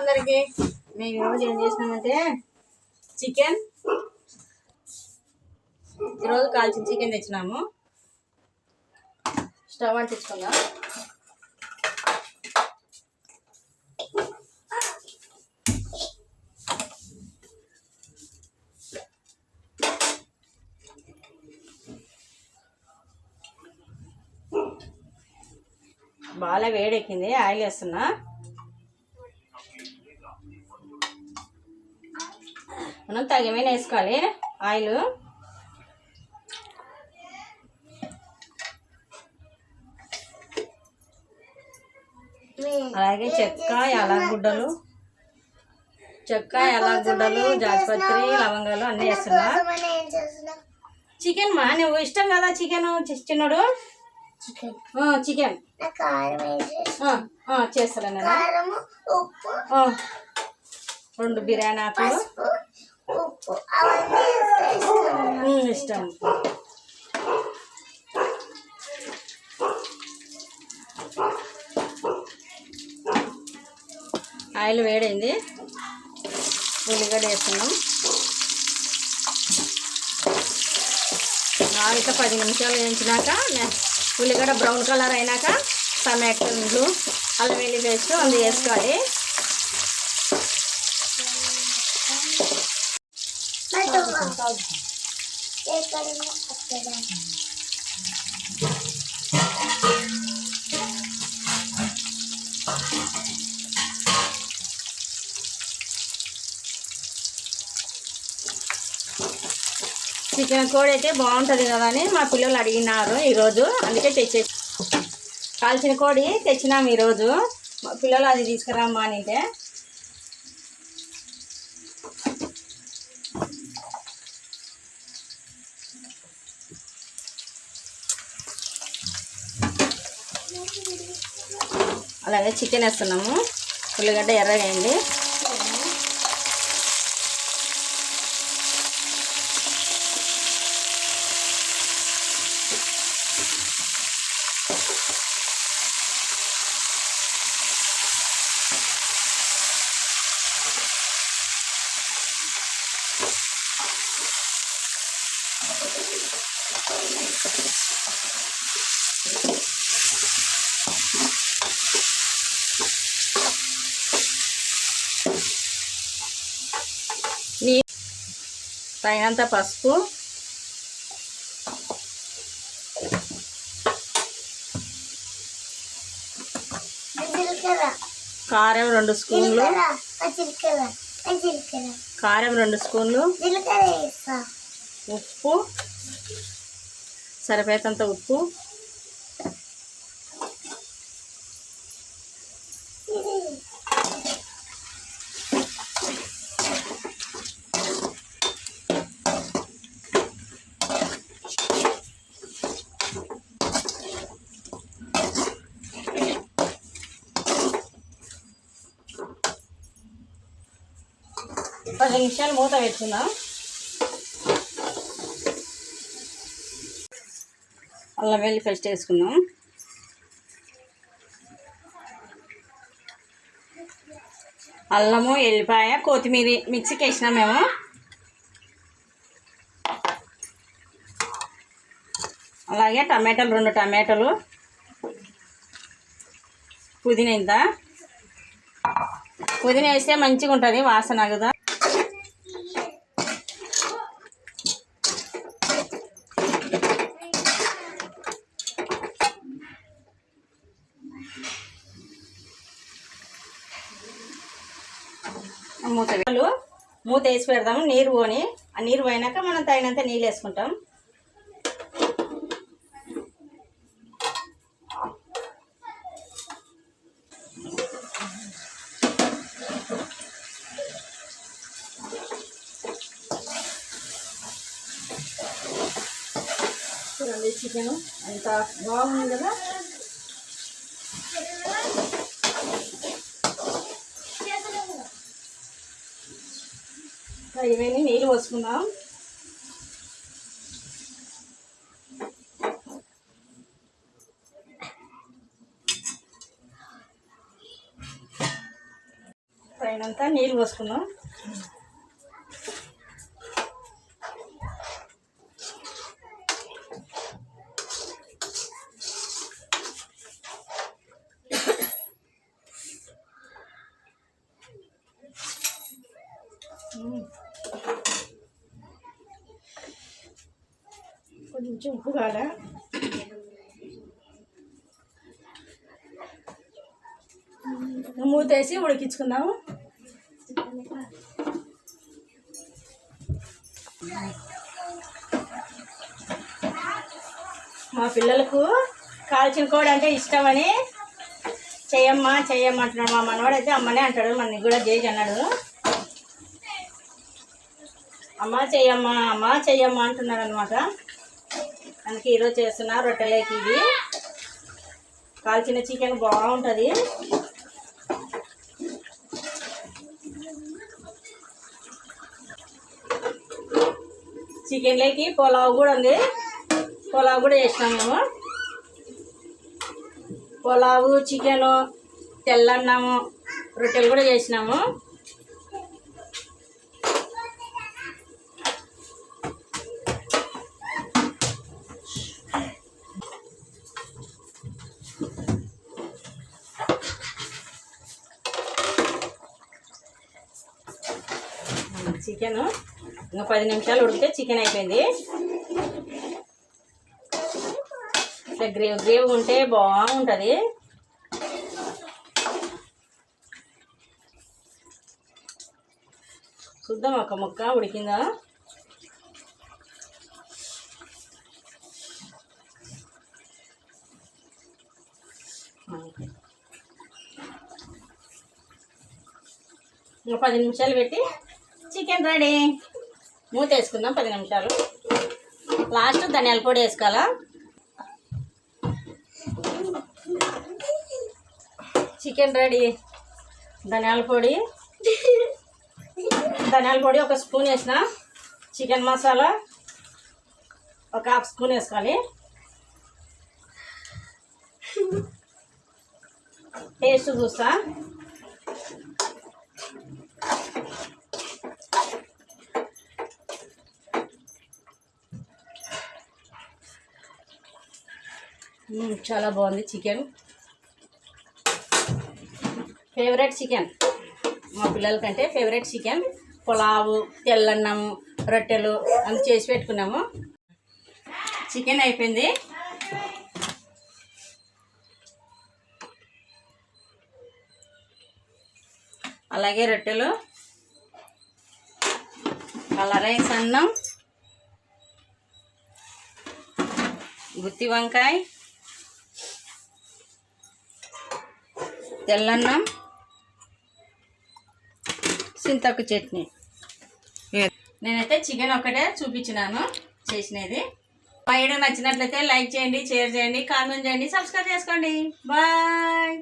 అందరికి. మేము ఈరోజు ఏం చేసినామంటే చికెన్ ఈరోజు కాల్చిన చికెన్ తెచ్చినాము. స్టవ్ అంటించుకుందాం బాగా వేడెక్కింది ఆయిల్ వేస్తున్నా. మనం తగిమైన వేసుకోవాలి. ఆయిల్. అలాగే చెక్క యాలగుడ్డలు చెక్క యాలగుడ్డలు జాజిపత్రి లవంగాలు అన్నీ వేస్తున్నా. చికెన్ మా నువ్వు ఇష్టం కదా చికెన్ చిన్నడు? చికెన్. చేస్తాను నేను. రెండు బిర్యానీ ఆకులు పసుపు ఉప్పు అవన్నీ వేసేస్తున్నాను ఉమ్, ఇష్టం. ఆయిల్ వేడైంది. ఉల్లిగడ్డ వేస్తున్నాం బాగా పది నిమిషాలు వేయించినాక ఉల్లిగడ్డ బ్రౌన్ కలర్ అయినాక టమాటాలు అల్లం వెల్లి పేస్ట్ అందు వేసుకోవాలి. అక్కడ చికెన్ కోడి అయితే బాగుంటుంది కదా అని మా పిల్లలు అడిగినారు ఈరోజు. అందుకే తెచ్చే కాల్చిన కోడి తెచ్చినాం ఈరోజు. మా పిల్లలు అది తీసుకురామ్మా అంటే అలాగే చికెన్ వేస్తున్నాము. ఉల్లిగడ్డ ఎర్రగా వేయండి నీ తగినంత పసుపు. కారం రెండు స్పూన్లు. కారం రెండు స్పూన్లు. ఉప్పు. సరిపోయేంత ఉప్పు. పది నిమిషాలు మూత పెట్టుకుందాం. అల్లం వెల్లి పేస్ట్ వేసుకున్నాం అల్లము ఎల్లిపాయ కొత్తిమీర మిక్సీకి వేసినాం మేము. అలాగే టమాటాలు రెండు టమాటాలు. పుదీనా ఇంత. పుదీనా వేస్తే మంచిగా ఉంటుంది వాసన కదా. మూత వేలు మూత వేసి పెడదాము నీరు పోని. ఆ నీరు పోయినాక మనం తగినంత నీళ్ళు వేసుకుంటాం. చికెన్. అంత బాగుంది కదా? ఇవన్నీ నీళ్ళు పోసుకుందాం. పైనంతా నీళ్ళు పోసుకున్నాం కొంచెం ఉప్పు కాలే మూతేసి ఉడికించుకుందాము. మా పిల్లలకు కాల్చిన కోడి అంటే ఇష్టమని చెయ్యమ్మా చెయ్యమ్మ అంటున్నాడు. మా మనవాడు అయితే అమ్మనే అంటాడు. మన కూడా చేసి అన్నాడు. అమ్మ చెయ్యమ్మా అమ్మ చెయ్యమ్మా అంటున్నారు అనమాట మనకి ఈరోజు చేస్తున్నా రొట్టెలేకి ఇది కాల్చిన చికెన్ బాగుంటుంది. చికెన్ లేకి పులావ్ కూడా ఉంది. పులావ్ కూడా చేసినాం మేము. పులావు చికెను తెల్లన్నము రొట్టెలు కూడా చేసినాము. చికెన్ ఇంకా పది నిమిషాలు ఉడికితే చికెన్ అయిపోయింది. ఇట్లా గ్రేవ్ గ్రేవ్ ఉంటే బాగుంటుంది. చూద్దాం ఒక ముక్క ఉడికిందా. ఇంకా పది నిమిషాలు పెట్టి చికెన్ రెడీ మూత వేసుకుందాం పది నిమిషాలు. లాస్ట్ ధనియాల పొడి వేసుకోవాలా? చికెన్ రెడీ ధనియాల పొడి. ధనియాల పొడి ఒక స్పూన్ వేసిన. చికెన్ మసాలా ఒక హాఫ్ స్పూన్ వేసుకోవాలి. టేస్ట్ చూస్తా. చాలా బాగుంది చికెన్. Favourite chicken. మా పిల్లలకంటే ఫేవరెట్ చికెన్. పులావు తెల్లన్నం రొట్టెలు అన్నీ చేసి పెట్టుకున్నాము. చికెన్ అయిపోయింది. అలాగే రొట్టెలు. కలర్ రైస్ అన్నం గుత్తి వంకాయ. తెల్లన్నం చింతకు చట్నీ. నేనైతే చికెన్ ఒకటే చూపించినాను చేసినది. మా వీడియో నచ్చినట్లయితే లైక్ చేయండి షేర్ చేయండి కామెంట్ చేయండి సబ్స్క్రైబ్ చేసుకోండి. బాయ్.